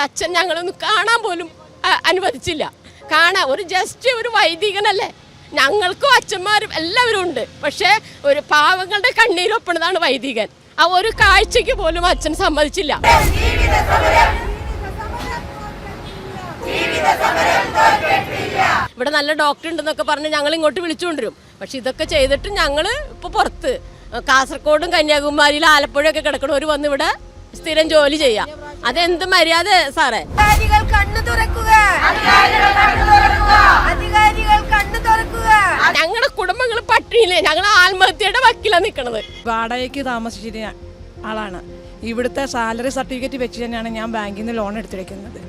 എന്നിട്ട് അച്ഛൻ ഞങ്ങളൊന്ന് കാണാൻ പോലും അനുവദിച്ചില്ല. കാണാൻ ഒരു ജസ്റ്റ് ഒരു വൈദികനല്ലേ? ഞങ്ങൾക്കും അച്ഛന്മാരും എല്ലാവരും ഉണ്ട്. പക്ഷേ ഒരു പാവങ്ങളുടെ കണ്ണീരൊപ്പണതാണ് വൈദികൻ. ആ ഒരു കാഴ്ചയ്ക്ക് പോലും അച്ഛൻ സമ്മതിച്ചില്ല. ഇവിടെ നല്ല ഡോക്ടർ ഉണ്ടെന്നൊക്കെ പറഞ്ഞ് ഞങ്ങൾ ഇങ്ങോട്ട് വിളിച്ചുകൊണ്ടിരും പക്ഷെ ഇതൊക്കെ ചെയ്തിട്ട് ഞങ്ങൾ ഇപ്പോൾ പുറത്ത്. കാസർഗോഡും കന്യാകുമാരിയിലും ആലപ്പുഴയൊക്കെ കിടക്കണവർ വന്ന് ഇവിടെ സ്ഥിരം ജോലി ചെയ്യാം. അതെന്ത് മര്യാദ സാറേ? അധികാരികൾ കണ്ണു തുറക്കുക. അധികാരികൾ കണ്ണു തുറക്കുക. ഞങ്ങളുടെ കുടുംബങ്ങൾ പട്ടിണിയില്ലേ? ഞങ്ങൾ ആത്മഹത്യയുടെ വക്കിലാണ് നിൽക്കണത് വാടകയ്ക്ക് താമസിച്ചിരുന്ന ആളാണ്. ഇവിടുത്തെ സാലറി സർട്ടിഫിക്കറ്റ് വെച്ച് തന്നെയാണ് ഞാൻ ബാങ്കിൽ നിന്ന് ലോൺ എടുത്തിരിക്കുന്നത്.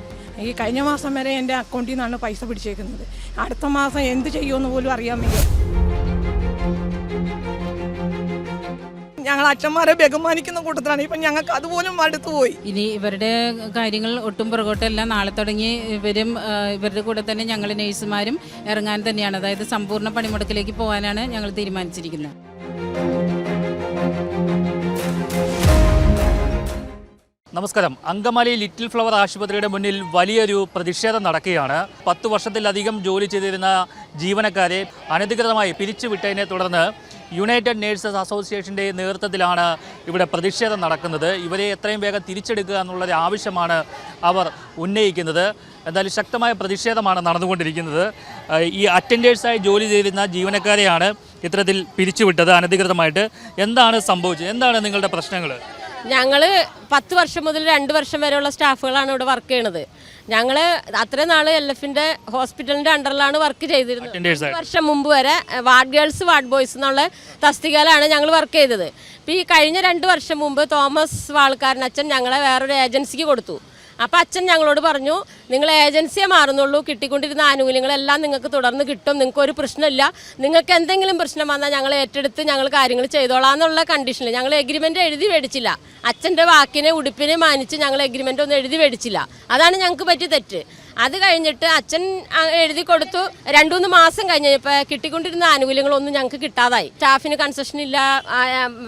ഈ കഴിഞ്ഞ മാസം വരെ എന്റെ അക്കൗണ്ടിൽ നിന്നാണ് പൈസ പിടിച്ചേക്കുന്നത്. അടുത്ത മാസം എന്ത് ചെയ്യുമെന്ന് പോലും അറിയാൻ വയ്യ. ഞങ്ങൾ അച്ഛന്മാരെ ബഹുമാനിക്കുന്ന കൂട്ടത്തിലാണ്. ഇപ്പം ഞങ്ങൾക്ക് അതുപോലും അടുത്തു പോയി. ഇനി ഇവരുടെ കാര്യങ്ങൾ ഒട്ടും പുറകോട്ടല്ല നാളെ തുടങ്ങി ഇവരും ഇവരുടെ കൂടെ തന്നെ ഞങ്ങൾ നേഴ്സുമാരും ഇറങ്ങാൻ തന്നെയാണ്. അതായത് സമ്പൂർണ പണിമുടക്കിലേക്ക് പോകാനാണ് ഞങ്ങൾ തീരുമാനിച്ചിരിക്കുന്നത്. നമസ്കാരം. അങ്കമാലി ലിറ്റിൽ ഫ്ലവർ ആശുപത്രിയുടെ മുന്നിൽ വലിയൊരു പ്രതിഷേധം നടക്കുകയാണ്. പത്ത് വർഷത്തിലധികം ജോലി ചെയ്തിരുന്ന ജീവനക്കാരെ അനധികൃതമായി പിരിച്ചുവിട്ടതിനെ തുടർന്ന് യുണൈറ്റഡ് നേഴ്സസ് അസോസിയേഷന്റെ നേതൃത്വത്തിലാണ് ഇവിടെ പ്രതിഷേധം നടക്കുന്നത്. ഇവരെ എത്രയും വേഗം തിരിച്ചെടുക്കുക എന്നുള്ളൊരു ആവശ്യമാണ് അവർ ഉന്നയിക്കുന്നത്. എന്തായാലും ശക്തമായ പ്രതിഷേധമാണ് നടന്നുകൊണ്ടിരിക്കുന്നത്. ഈ അറ്റൻഡേഴ്സായി ജോലി ചെയ്തിരുന്ന ജീവനക്കാരെയാണ് ഇത്തരത്തിൽ പിരിച്ചുവിട്ടത് അനധികൃതമായിട്ട്. എന്താണ് സംഭവിച്ചത്? എന്താണ് നിങ്ങളുടെ പ്രശ്നങ്ങൾ ഞങ്ങൾ പത്ത് വർഷം മുതൽ രണ്ട് വർഷം വരെയുള്ള സ്റ്റാഫുകളാണ് ഇവിടെ വർക്ക് ചെയ്യണത്. ഞങ്ങൾ അത്രയും നാൾ എൽ എഫിന്റെ ഹോസ്പിറ്റലിന്റെ അണ്ടറിലാണ് വർക്ക് ചെയ്തിരുന്നത്. വർഷം മുമ്പ് വരെ വാർഡ് ഗേൾസ് വാർഡ് ബോയ്സ് എന്നുള്ള തസ്തികയിലാണ് ഞങ്ങൾ വർക്ക് ചെയ്തത്. ഇപ്പോൾ ഈ കഴിഞ്ഞ രണ്ട് വർഷം മുമ്പ് തോമസ് വാൾക്കാരൻ അച്ഛൻ ഞങ്ങളെ വേറൊരു ഏജൻസിക്ക് കൊടുത്തു. അപ്പോൾ അച്ഛൻ ഞങ്ങളോട് പറഞ്ഞു നിങ്ങൾ ഏജൻസിയെ മാറുന്നുള്ളൂ കിട്ടിക്കൊണ്ടിരുന്ന ആനുകൂല്യങ്ങളെല്ലാം നിങ്ങൾക്ക് തുടർന്ന് കിട്ടും നിങ്ങൾക്ക് ഒരു പ്രശ്നമില്ല. നിങ്ങൾക്ക് എന്തെങ്കിലും പ്രശ്നം വന്നാൽ ഞങ്ങൾ ഏറ്റെടുത്ത് ഞങ്ങൾ കാര്യങ്ങൾ ചെയ്തോളാം എന്നുള്ള കണ്ടീഷനിൽ ഞങ്ങൾ എഗ്രിമെന്റ് എഴുതി മേടിച്ചില്ല. അച്ഛന്റെ വാക്കിനെ ഉടുപ്പിനെ മാനിച്ച് ഞങ്ങൾ എഗ്രിമെന്റ് ഒന്നും എഴുതി മേടിച്ചില്ല. അതാണ് ഞങ്ങൾക്ക് പറ്റിയ തെറ്റ്. അത് കഴിഞ്ഞിട്ട് അച്ഛൻ എഴുതി കൊടുത്തു. രണ്ടു മൂന്ന് മാസം കഴിഞ്ഞപ്പോൾ കിട്ടിക്കൊണ്ടിരുന്ന ആനുകൂല്യങ്ങളൊന്നും ഞങ്ങൾക്ക് കിട്ടാതായി. സ്റ്റാഫിന് കൺസെഷൻ ഇല്ല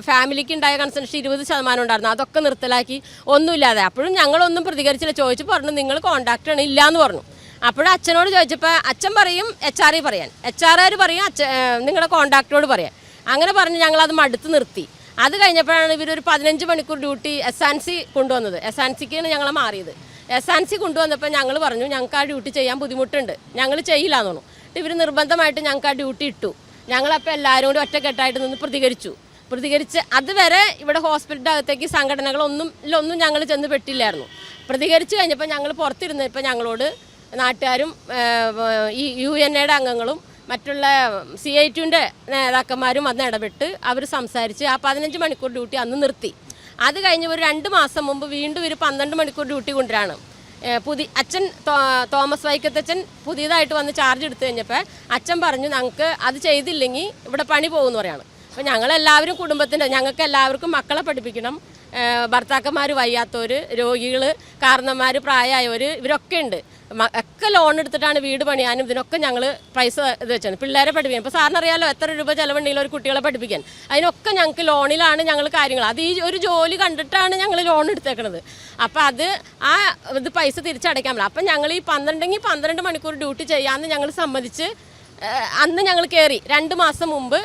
ഫാമിലിക്ക് ഉണ്ടായ കൺസെഷൻ ഇരുപത് ശതമാനം ഉണ്ടായിരുന്നു. അതൊക്കെ നിർത്തലാക്കി. ഒന്നുമില്ലാതെ. അപ്പോഴും ഞങ്ങളൊന്നും പ്രതികരിച്ചില്ല. ചോദിച്ചു പറഞ്ഞു നിങ്ങൾ ഇല്ല എന്ന് പറഞ്ഞു. അപ്പോഴും അച്ഛനോട് ചോദിച്ചപ്പോൾ അച്ഛൻ പറയും എച്ച് ആർ പറയാൻ. എച്ച് ആർ പറയും? അച്ഛ നിങ്ങളുടെ കോണ്ടാക്ടോട് പറയാൻ. അങ്ങനെ പറഞ്ഞ് ഞങ്ങളത് മടുത്ത് നിർത്തി. അത് കഴിഞ്ഞപ്പോഴാണ് ഇവരൊരു പതിനഞ്ച് മണിക്കൂർ ഡ്യൂട്ടി എസ് ആൻ സി കൊണ്ടുവന്നത്. എസ് ആൻ സിക്കാണ് ഞങ്ങൾ മാറിയത്. എസ് ആൻ സി കൊണ്ടുവന്നപ്പോൾ ഞങ്ങൾ പറഞ്ഞു ഞങ്ങൾക്ക് ആ ഡ്യൂട്ടി ചെയ്യാൻ ബുദ്ധിമുട്ടുണ്ട്. ഞങ്ങൾ ചെയ്യില്ല എന്ന് പറഞ്ഞു ഇവർ നിർബന്ധമായിട്ട് ഞങ്ങൾക്ക് ആ ഡ്യൂട്ടി ഇട്ടു. ഞങ്ങളപ്പോൾ എല്ലാവരും കൂടി ഒറ്റക്കെട്ടായിട്ട് നിന്ന് പ്രതികരിച്ചു. പ്രതികരിച്ച് അതുവരെ ഇവിടെ ഹോസ്പിറ്റലിന്റെ അകത്തേക്ക് സംഘടനകളൊന്നും ഒന്നും ഞങ്ങൾ ചെന്ന് പെട്ടില്ലായിരുന്നു. പ്രതികരിച്ച് കഴിഞ്ഞപ്പോൾ ഞങ്ങൾ പുറത്തിരുന്നപ്പോൾ ഞങ്ങളോട് നാട്ടുകാരും ഈ യു എൻ എയുടെ അംഗങ്ങളും മറ്റുള്ള സി ഐ ടുവിന്റെ നേതാക്കന്മാരും വന്ന് ഇടപെട്ട് അവർ സംസാരിച്ച് ആ പതിനഞ്ച് മണിക്കൂർ ഡ്യൂട്ടി അന്ന് നിർത്തി. അത് കഴിഞ്ഞ് ഒരു രണ്ട് മാസം മുമ്പ് വീണ്ടും ഒരു പന്ത്രണ്ട് മണിക്കൂർ ഡ്യൂട്ടി കൊണ്ടുവരാണ്. പുതി അച്ഛൻ തോമസ് വൈക്കത്തച്ഛൻ പുതിയതായിട്ട് വന്ന് ചാർജ് എടുത്തു കഴിഞ്ഞപ്പോൾ അച്ഛൻ പറഞ്ഞു ഞങ്ങൾക്ക് അത് ചെയ്തില്ലെങ്കിൽ ഇവിടെ പണി പോകുമെന്ന് പറയാണ്. അപ്പോൾ ഞങ്ങളെല്ലാവരും കുടുംബത്തിന്റെ ഞങ്ങൾക്ക് എല്ലാവർക്കും മക്കളെ പഠിപ്പിക്കണം. ഭർത്താക്കന്മാർ വയ്യാത്തവർ രോഗികൾ കാരണന്മാർ പ്രായമായവർ ഇവരൊക്കെ ഉണ്ട്. ഒക്കെ ലോൺ എടുത്തിട്ടാണ് വീട് പണിയാനും ഇതിനൊക്കെ ഞങ്ങൾ പൈസ ഇത് വെച്ചാണ് പിള്ളേരെ പഠിപ്പിക്കാൻ. ഇപ്പോൾ സാറിനറിയാലോ എത്ര രൂപ ചിലവുണ്ടെങ്കിലും ഒരു കുട്ടികളെ പഠിപ്പിക്കാൻ. അതിനൊക്കെ ഞങ്ങൾക്ക് ലോണിലാണ് ഞങ്ങൾ കാര്യങ്ങൾ അത് ഈ ഒരു ജോലി കണ്ടിട്ടാണ് ഞങ്ങൾ ലോൺ എടുത്തേക്കണത്. അപ്പോൾ അത് ആ ഇത് പൈസ തിരിച്ചടയ്ക്കാൻ പറ്റില്ല. അപ്പം ഞങ്ങൾ ഈ പന്ത്രണ്ടെങ്കിൽ പന്ത്രണ്ട് മണിക്കൂർ ഡ്യൂട്ടി ചെയ്യാമെന്ന് ഞങ്ങൾ സമ്മതിച്ച് അന്ന് ഞങ്ങൾ കയറി രണ്ട് മാസം മുമ്പ്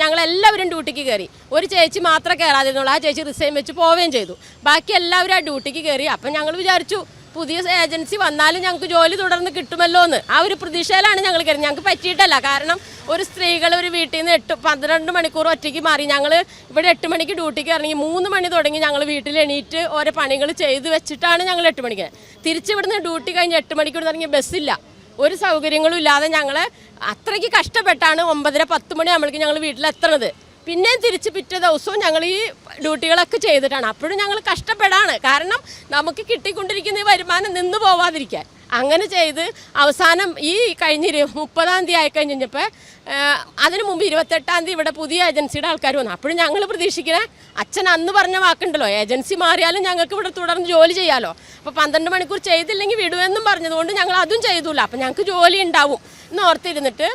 ഞങ്ങളെല്ലാവരും ഡ്യൂട്ടിക്ക് കയറി ഒരു ചേച്ചി മാത്രമേ കയറാതിരുന്നുള്ളൂ ആ ചേച്ചി റിസൈൻ വെച്ച് പോവുകയും ചെയ്തു. ബാക്കി എല്ലാവരും ആ ഡ്യൂട്ടിക്ക് കയറി അപ്പം ഞങ്ങൾ വിചാരിച്ചു പുതിയ ഏജൻസി വന്നാലും ഞങ്ങൾക്ക് ജോലി തുടർന്ന് കിട്ടുമല്ലോ എന്ന് ആ ഒരു പ്രതീക്ഷയിലാണ് ഞങ്ങൾ കയറി ഞങ്ങൾക്ക് പറ്റിയിട്ടല്ല. കാരണം ഒരു സ്ത്രീകൾ ഒരു വീട്ടിൽ നിന്ന് എട്ട് പന്ത്രണ്ട് മണിക്കൂർ ഒറ്റയ്ക്ക് മാറി. ഞങ്ങൾ ഇവിടെ എട്ട് മണിക്ക് ഡ്യൂട്ടിക്ക് ഇറങ്ങി മൂന്ന് മണി തുടങ്ങി ഞങ്ങൾ വീട്ടിൽ എണീറ്റ് ഓരോ പണികൾ ചെയ്ത് വെച്ചിട്ടാണ് ഞങ്ങൾ എട്ട് മണിക്ക് തിരിച്ച് ഇവിടുന്ന് ഡ്യൂട്ടി കഴിഞ്ഞ് എട്ട് മണിക്ക് ഇവിടെ ഇറങ്ങിയ ബസ്സില്ല ഒരു സൗകര്യങ്ങളും ഇല്ലാതെ ഞങ്ങൾ അത്രയ്ക്ക് കഷ്ടപ്പെട്ടാണ് ഒമ്പതര പത്ത് മണി ആകുമ്പോഴേക്കും ഞങ്ങൾ വീട്ടിലെത്തണത്. പിന്നെയും തിരിച്ച് പിറ്റേ ദിവസവും ഞങ്ങൾ ഈ ഡ്യൂട്ടികളൊക്കെ ചെയ്തിട്ടാണ്. അപ്പോഴും ഞങ്ങൾ കഷ്ടപ്പെടാണ്. കാരണം നമുക്ക് കിട്ടിക്കൊണ്ടിരിക്കുന്ന ഈ വരുമാനം നിന്ന് പോവാതിരിക്കാൻ. അങ്ങനെ ചെയ്ത് അവസാനം ഈ കഴിഞ്ഞ മുപ്പതാം തീയതി ആയി കഴിഞ്ഞപ്പോൾ അതിന് മുമ്പ് ഇരുപത്തെട്ടാം തീയതി ഇവിടെ പുതിയ ഏജൻസിയുടെ ആൾക്കാർ വന്നു. അപ്പോഴും ഞങ്ങൾ പ്രതീക്ഷിക്കുന്നത് അച്ഛൻ അന്ന് പറഞ്ഞ വാക്കുണ്ടല്ലോ ഏജൻസി മാറിയാലും ഞങ്ങൾക്ക് ഇവിടെ തുടർന്ന് ജോലി ചെയ്യാമല്ലോ അപ്പോൾ പന്ത്രണ്ട് മണിക്കൂർ ചെയ്തില്ലെങ്കിൽ വിടുമെന്നും പറഞ്ഞതുകൊണ്ട് ഞങ്ങൾ അതും ചെയ്തില്ല. അപ്പോൾ ഞങ്ങൾക്ക് ജോലി ഉണ്ടാവും എന്ന് ഓർത്തിരുന്നിട്ട്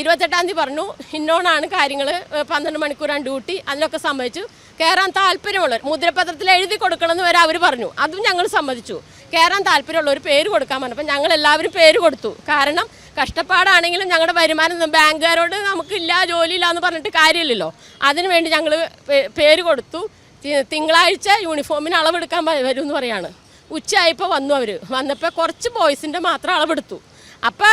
ഇരുപത്തെട്ടാം തീയതി പറഞ്ഞു ഇന്നോണാണ് കാര്യങ്ങൾ പന്ത്രണ്ട് മണിക്കൂറാണ് ഡ്യൂട്ടി അതിനൊക്കെ സമ്മതിച്ചു. കയറാൻ താല്പര്യമുള്ളവർ മുദ്രപത്രത്തിൽ എഴുതി കൊടുക്കണമെന്ന് വരെ അവർ പറഞ്ഞു. അതും ഞങ്ങൾ സമ്മതിച്ചു. കയറാൻ താല്പര്യമുള്ളവർ പേര് കൊടുക്കാൻ പറഞ്ഞപ്പോൾ ഞങ്ങൾ എല്ലാവരും പേര് കൊടുത്തു. കാരണം കഷ്ടപ്പാടാണെങ്കിലും ഞങ്ങളുടെ വരുമാനം ബാങ്കുകാരോട് നമുക്കില്ല ജോലിയില്ല എന്ന് പറഞ്ഞിട്ട് കാര്യമില്ലല്ലോ. അതിനുവേണ്ടി ഞങ്ങൾ പേര് കൊടുത്തു. തിങ്കളാഴ്ച യൂണിഫോമിന് അളവെടുക്കാൻ വരും എന്ന് പറയാണ്. ഉച്ചയായപ്പോൾ വന്നു അവർ വന്നപ്പോൾ കുറച്ച് ബോയ്സിന്റെ മാത്രം അളവെടുത്തു. അപ്പോൾ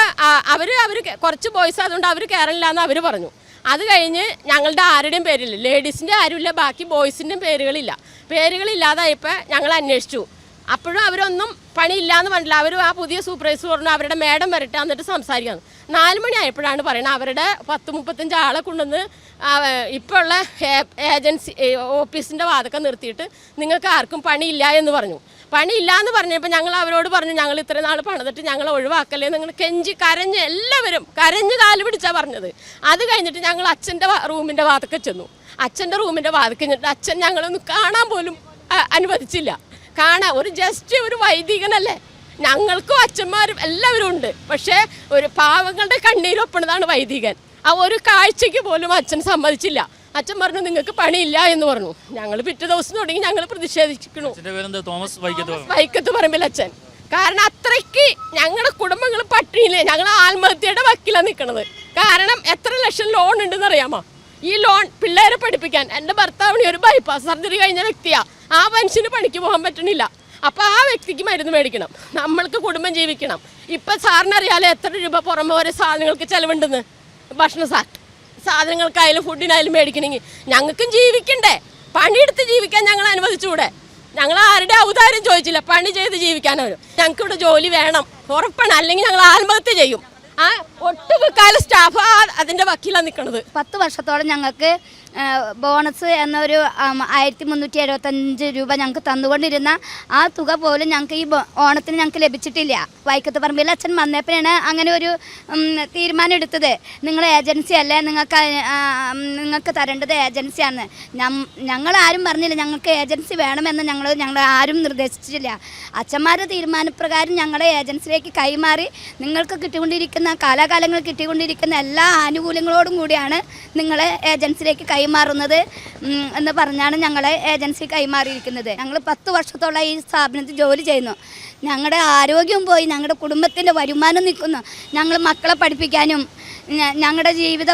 അവർ അവർ കുറച്ച് ബോയ്സ് അതുകൊണ്ട് അവർ കയറില്ല എന്ന് അവർ പറഞ്ഞു. അത് കഴിഞ്ഞ് ഞങ്ങളുടെ ആരുടെയും പേരില്ല. ലേഡീസിന്റെ ആരുമില്ല ബാക്കി ബോയ്സിന്റെയും പേരുകളില്ല. പേരുകളില്ലാതായപ്പോൾ ഞങ്ങൾ അന്വേഷിച്ചു. അപ്പോഴും അവരൊന്നും പണിയില്ലാന്ന് പറഞ്ഞില്ല അവർ ആ പുതിയ സൂപ്പർവൈസർ പറഞ്ഞു അവരുടെ മേഡം വരട്ടെ എന്നിട്ട് സംസാരിക്കാം നാല് മണി ആയപ്പോഴാണ് പറയുന്നത് അവരുടെ പത്ത് മുപ്പത്തഞ്ച് ആളെ കൊണ്ടുവന്ന് ഇപ്പോൾ ഉള്ള ഏജൻസി ഓഫീസിന്റെ വാതൊക്കെ നിർത്തിയിട്ട് നിങ്ങൾക്ക് ആർക്കും പണിയില്ല എന്ന് പറഞ്ഞു. പണിയില്ല എന്ന് പറഞ്ഞപ്പോൾ ഞങ്ങൾ അവരോട് പറഞ്ഞു ഞങ്ങൾ ഇത്ര നാൾ പണിതിട്ട് ഞങ്ങൾ ഒഴിവാക്കല്ലേ നിങ്ങൾ കെഞ്ചി കരഞ്ഞ് എല്ലാവരും കരഞ്ഞ് കാൽ പിടിച്ചാണ് പറഞ്ഞത്. അത് കഴിഞ്ഞിട്ട് ഞങ്ങൾ അച്ഛന്റെ റൂമിന്റെ വാതൊക്കെ ചെന്നു. അച്ഛന്റെ റൂമിന്റെ വാതൊക്കെ ചെന്നിട്ട് അച്ഛൻ ഞങ്ങളൊന്ന് കാണാൻ പോലും അനുവദിച്ചില്ല. കാണാൻ ഒരു ജസ്റ്റ് ഒരു വൈദികനല്ലേ? ഞങ്ങൾക്കും അച്ഛന്മാരും എല്ലാവരും ഉണ്ട്. പക്ഷേ ഒരു പാവങ്ങളുടെ കണ്ണീരൊപ്പണതാണ് വൈദികൻ. ആ ഒരു കാഴ്ചയ്ക്ക് പോലും അച്ഛൻ സമ്മതിച്ചില്ല. അച്ഛൻ പറഞ്ഞു നിങ്ങൾക്ക് പണിയില്ല എന്ന് പറഞ്ഞു. ഞങ്ങൾ പിറ്റേ ദിവസം തുടങ്ങി ഞങ്ങൾ പ്രതിഷേധിക്കണു തോമസ് വൈക്കത്ത് പറമ്പിൽ അച്ഛൻ. കാരണം അത്രയ്ക്ക് ഞങ്ങളുടെ കുടുംബങ്ങൾ പട്ടിണിയില്ലേ? ഞങ്ങൾ ആത്മഹത്യയുടെ വക്കിലാണ് നിൽക്കുന്നത് കാരണം എത്ര ലക്ഷം ലോൺ ഉണ്ടെന്ന് അറിയാമോ? ഈ ലോൺ പിള്ളേരെ പഠിപ്പിക്കാൻ. എന്റെ ഭർത്താവിന് ഒരു ബൈപ്പാസ് സർജറി കഴിഞ്ഞ വ്യക്തിയാണ് ആ മനുഷ്യന് പണിക്ക് പോകാൻ പറ്റണില്ല. അപ്പോൾ ആ വ്യക്തിക്ക് മരുന്ന് മേടിക്കണം. നമ്മൾക്ക് കുടുംബം ജീവിക്കണം. ഇപ്പം സാറിനറിയാലോ എത്ര രൂപ പുറമെ ഓരോ സാധനങ്ങൾക്ക് ചിലവുണ്ടെന്ന്? ഭക്ഷണ സാ സാധനങ്ങൾക്കായാലും ഫുഡിനായാലും മേടിക്കണമെങ്കിൽ ഞങ്ങൾക്കും ജീവിക്കണ്ടേ. പണിയെടുത്ത് ജീവിക്കാൻ ഞങ്ങൾ അനുവദിച്ചുകൂടെ ഞങ്ങൾ ആരുടെ ഔദാര്യം ചോദിച്ചില്ല. പണി ചെയ്ത് ജീവിക്കാനവരും ഞങ്ങൾക്കിവിടെ ജോലി വേണം. ഉറപ്പാണ്. അല്ലെങ്കിൽ ഞങ്ങൾ ആത്മഹത്യ ചെയ്യും. ആ സ്റ്റാഫ് അതിന്റെ വക്കീലാണ് നിൽക്കുന്നത് പത്ത് വർഷത്തോളം ഞങ്ങൾക്ക് ബോണസ് എന്നൊരു ആയിരത്തി മുന്നൂറ്റി എഴുപത്തഞ്ച് രൂപ ഞങ്ങൾക്ക് തന്നുകൊണ്ടിരുന്ന ആ തുക പോലും ഞങ്ങൾക്ക് ഈ ഓണത്തിന് ഞങ്ങൾക്ക് ലഭിച്ചിട്ടില്ല. വൈക്കത്ത് പറമ്പിൽ അച്ഛൻ വന്നപ്പോഴാണ് അങ്ങനെ ഒരു തീരുമാനം എടുത്തത്. നിങ്ങൾ ഏജൻസി അല്ലേ? നിങ്ങൾക്ക് നിങ്ങൾക്ക് തരേണ്ടത് ഏജൻസിയാണ് ഞങ്ങൾ ആരും പറഞ്ഞില്ല ഞങ്ങൾക്ക് ഏജൻസി വേണമെന്ന് ഞങ്ങൾ ഞങ്ങൾ ആരും നിർദ്ദേശിച്ചിട്ടില്ല. അച്ഛന്മാരുടെ തീരുമാനപ്രകാരം ഞങ്ങളെ ഏജൻസിയിലേക്ക് കൈമാറി നിങ്ങൾക്ക് കിട്ടിക്കൊണ്ടിരിക്കുന്ന കാലാകാലങ്ങൾ കിട്ടിക്കൊണ്ടിരിക്കുന്ന എല്ലാ ആനുകൂല്യങ്ങളോടും കൂടിയാണ് നിങ്ങളെ ഏജൻസിയിലേക്ക് കൈമാറുന്നത് എന്ന് പറഞ്ഞാണ് ഞങ്ങളെ ഏജൻസി കൈമാറിയിരിക്കുന്നത്. ഞങ്ങൾ പത്ത് വർഷത്തോളം ഈ സ്ഥാപനത്തിൽ ജോലി ചെയ്യുന്നു. ഞങ്ങളുടെ ആരോഗ്യം പോയി ഞങ്ങളുടെ കുടുംബത്തിന്റെ വരുമാനം നിൽക്കുന്നു. ഞങ്ങൾ മക്കളെ പഠിപ്പിക്കാനും ഞങ്ങളുടെ ജീവിത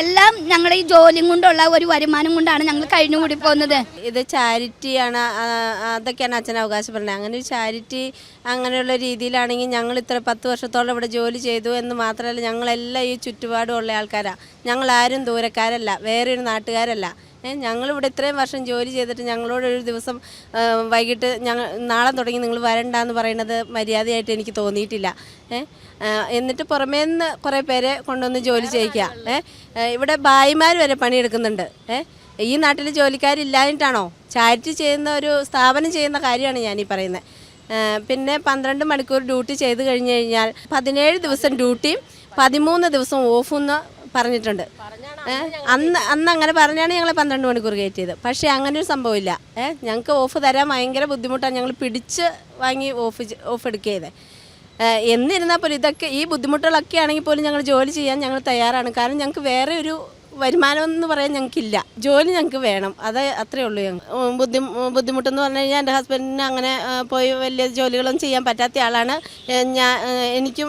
എല്ലാം ഞങ്ങളുടെ ഈ ജോലിയും കൊണ്ടുള്ള ഒരു വരുമാനം കൊണ്ടാണ് ഞങ്ങൾ കഴിഞ്ഞുകൂടി പോകുന്നത്. ഇത് ചാരിറ്റിയാണ് അതൊക്കെയാണ് അച്ഛൻ അവകാശപ്പെടുന്നത്. അങ്ങനെ ഒരു ചാരിറ്റി അങ്ങനെയുള്ള രീതിയിലാണെങ്കിൽ ഞങ്ങൾ ഇത്ര പത്ത് വർഷത്തോളം ഇവിടെ ജോലി ചെയ്തു എന്ന് മാത്രമല്ല ഞങ്ങളെല്ലാം ഈ ചുറ്റുപാടുമുള്ള ആൾക്കാരാണ് ഞങ്ങളാരും ദൂരക്കാരല്ല വേറൊരു നാട്ടുകാരല്ല. ഞങ്ങളിവിടെ ഇത്രയും വർഷം ജോലി ചെയ്തിട്ട് ഞങ്ങളോട് ഒരു ദിവസം വൈകിട്ട് ഞങ്ങൾ നാളെ തുടങ്ങി നിങ്ങൾ വരണ്ടെന്ന് പറയുന്നത് മര്യാദയായിട്ട് എനിക്ക് തോന്നിയിട്ടില്ല. എന്നിട്ട് പുറമേ നിന്ന് കുറേ പേരെ കൊണ്ടുവന്ന് ജോലി ചെയ്യിക്കുക. ഇവിടെ ഭായിമാർ വരെ പണിയെടുക്കുന്നുണ്ട്. ഈ നാട്ടിൽ ജോലിക്കാരില്ലാഞ്ഞിട്ടാണോ? ചാരിറ്റി ചെയ്യുന്ന ഒരു സ്ഥാപനം ചെയ്യുന്ന കാര്യമാണ് ഞാനീ പറയുന്നത്. പിന്നെ പന്ത്രണ്ട് മണിക്കൂർ ഡ്യൂട്ടി ചെയ്ത് കഴിഞ്ഞ് കഴിഞ്ഞാൽ പതിനേഴ് ദിവസം ഡ്യൂട്ടിയും പതിമൂന്ന് ദിവസം ഓഫെന്ന് എന്ന് പറഞ്ഞിട്ടുണ്ട്. അന്ന് അന്ന് അങ്ങനെ പറഞ്ഞാണ് ഞങ്ങൾ പന്ത്രണ്ട് മണിക്കൂർ കയറ്റിയത് പക്ഷേ അങ്ങനെ ഒരു സംഭവമില്ല. ഏഹ് ഞങ്ങൾക്ക് ഓഫ് തരാൻ ഭയങ്കര ബുദ്ധിമുട്ടാണ്. ഞങ്ങൾ പിടിച്ച് വാങ്ങി ഓഫ് ഓഫ് എടുക്കിയത് എന്നിരുന്നാൽ പോലും ഇതൊക്കെ ഈ ബുദ്ധിമുട്ടുകളൊക്കെ ആണെങ്കിൽ പോലും ഞങ്ങൾ ജോലി ചെയ്യാൻ ഞങ്ങൾ തയ്യാറാണ്. കാരണം ഞങ്ങൾക്ക് വേറെ ഒരു വരുമാനം എന്ന് പറയാൻ ഞങ്ങൾക്കില്ല. ജോലി ഞങ്ങൾക്ക് വേണം. അത് അത്രേ ഉള്ളൂ ഞങ്ങൾ ബുദ്ധി ബുദ്ധിമുട്ടെന്ന് പറഞ്ഞു കഴിഞ്ഞാൽ എന്റെ ഹസ്ബൻഡിന് അങ്ങനെ പോയി വലിയ ജോലികളൊന്നും ചെയ്യാൻ പറ്റാത്ത ആളാണ്. ഞാൻ എനിക്കും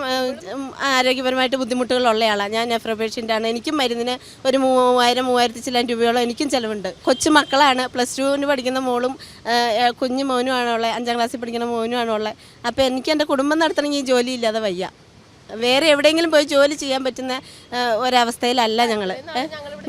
ആരോഗ്യപരമായിട്ട് ബുദ്ധിമുട്ടുകളുള്ള ആളാണ് ഞാൻ നെഫ്രോ ആണ് എനിക്കും മരുന്നിന് ഒരു മൂവായിരം മൂവായിരത്തി ചില്ലാൻ രൂപയോളം എനിക്കും ചിലവുണ്ട്. കൊച്ചു മക്കളാണ്. പ്ലസ് ടുവിന് പഠിക്കുന്ന മോളും കുഞ്ഞു മോനുമാണുള്ളത് അഞ്ചാം ക്ലാസ്സിൽ പഠിക്കുന്ന മോനുമാണുള്ളത് അപ്പോൾ എനിക്ക് എന്റെ കുടുംബം നടത്തണമെങ്കിൽ ഈ ജോലി ഇല്ലാതെ വയ്യ. വേറെ എവിടെയെങ്കിലും പോയി ജോലി ചെയ്യാൻ പറ്റുന്ന ഒരവസ്ഥയിലല്ല ഞങ്ങൾ